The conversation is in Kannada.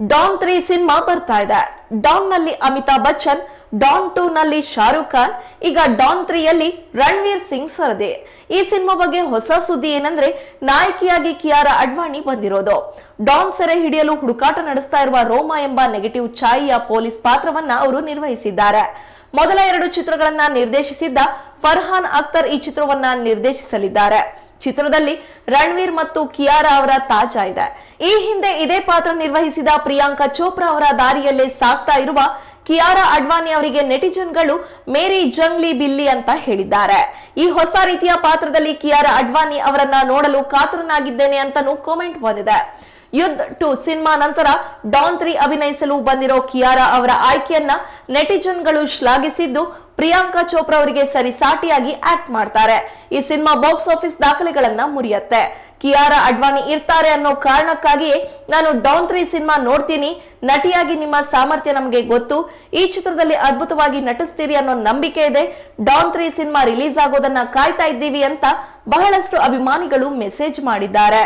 ಡಾನ್ ತ್ರೀ ಸಿನಿಮಾ ಬರ್ತಾ ಇದೆ. ಡಾನ್ನಲ್ಲಿ ಅಮಿತಾಬ್ ಬಚ್ಚನ್, ಡಾನ್ ಟೂ ನಲ್ಲಿ ಶಾರುಖ್ ಖಾನ್, ಈಗ ಡಾನ್ ತ್ರೀಯಲ್ಲಿ ರಣವೀರ್ ಸಿಂಗ್ ಸರದಿ. ಈ ಸಿನಿಮಾ ಬಗ್ಗೆ ಹೊಸ ಸುದ್ದಿ ಏನಂದ್ರೆ, ನಾಯಕಿಯಾಗಿ ಕಿಯಾರಾ ಅಡ್ವಾಣಿ ಬಂದಿರೋದು. ಡಾನ್ ಸೆರೆ ಹಿಡಿಯಲು ಹುಡುಕಾಟ ನಡೆಸ್ತಾ ಇರುವ ರೋಮಾ ಎಂಬ ನೆಗೆಟಿವ್ ಛಾಯಿಯ ಪೊಲೀಸ್ ಪಾತ್ರವನ್ನ ಅವರು ನಿರ್ವಹಿಸಿದ್ದಾರೆ. ಮೊದಲ ಎರಡು ಚಿತ್ರಗಳನ್ನ ನಿರ್ದೇಶಿಸಿದ್ದ ಫರ್ಹಾನ್ ಅಖ್ತರ್ ಈ ಚಿತ್ರವನ್ನ ನಿರ್ದೇಶಿಸಲಿದ್ದಾರೆ. ಚಿತ್ರದಲ್ಲಿ ರಣವೀರ್ ಮತ್ತು ಕಿಯಾರಾ ಅವರ ತಾಜಾ ಇದೆ. ಈ ಹಿಂದೆ ಇದೇ ಪಾತ್ರ ನಿರ್ವಹಿಸಿದ ಪ್ರಿಯಾಂಕಾ ಚೋಪ್ರಾ ಅವರ ದಾರಿಯಲ್ಲೇ ಸಾಗ್ತಾ ಇರುವ ಕಿಯಾರಾ ಅಡ್ವಾಣಿ ಅವರಿಗೆ ನೆಟಿಜನ್ಗಳು ಮೇರಿ ಜಂಗ್ಲಿ ಬಿಲ್ಲಿ ಅಂತ ಹೇಳಿದ್ದಾರೆ. ಈ ಹೊಸ ರೀತಿಯ ಪಾತ್ರದಲ್ಲಿ ಕಿಯಾರಾ ಅಡ್ವಾಣಿ ಅವರನ್ನ ನೋಡಲು ಕಾತುರನಾಗಿದ್ದೇನೆ ಅಂತಾನೂ ಕಾಮೆಂಟ್ ಬಂದಿದೆ. ಯುದ್ಧ ಟು ಸಿನಿಮಾ ನಂತರ ಡಾನ್ ತ್ರೀ ಅಭಿನಯಿಸಲು ಬಂದಿರೋ ಕಿಯಾರಾ ಅವರ ಆಯ್ಕೆಯನ್ನ ನೆಟಿಜನ್ಗಳು ಶ್ಲಾಘಿಸಿದ್ದು ಪ್ರಿಯಾಂಕಾ ಚೋಪ್ರಾ ಅವರಿಗೆ ಸರಿಸಾಟಿಯಾಗಿ ಆಕ್ಟ್ ಮಾಡ್ತಾರೆ. ಈ ಸಿನಿಮಾ ಬಾಕ್ಸ್ ಆಫೀಸ್ ದಾಖಲೆಗಳನ್ನ ಮುರಿಯತ್ತೆ. ಕಿಯಾರ ಅಡ್ವಾಣಿ ಇರ್ತಾರೆ ಅನ್ನೋ ಕಾರಣಕ್ಕಾಗಿಯೇ ನಾನು ಡೌನ್ ತ್ರೀ ಸಿನಿಮಾ ನೋಡ್ತೀನಿ. ನಟಿಯಾಗಿ ನಿಮ್ಮ ಸಾಮರ್ಥ್ಯ ನಮಗೆ ಗೊತ್ತು. ಈ ಚಿತ್ರದಲ್ಲಿ ಅದ್ಭುತವಾಗಿ ನಟಿಸ್ತೀರಿ ಅನ್ನೋ ನಂಬಿಕೆ ಇದೆ. ಡಾನ್ ತ್ರೀ ಸಿನಿಮಾ ರಿಲೀಸ್ ಆಗೋದನ್ನ ಕಾಯ್ತಾ ಇದ್ದೀವಿ ಅಂತ ಬಹಳಷ್ಟು ಅಭಿಮಾನಿಗಳು ಮೆಸೇಜ್ ಮಾಡಿದ್ದಾರೆ.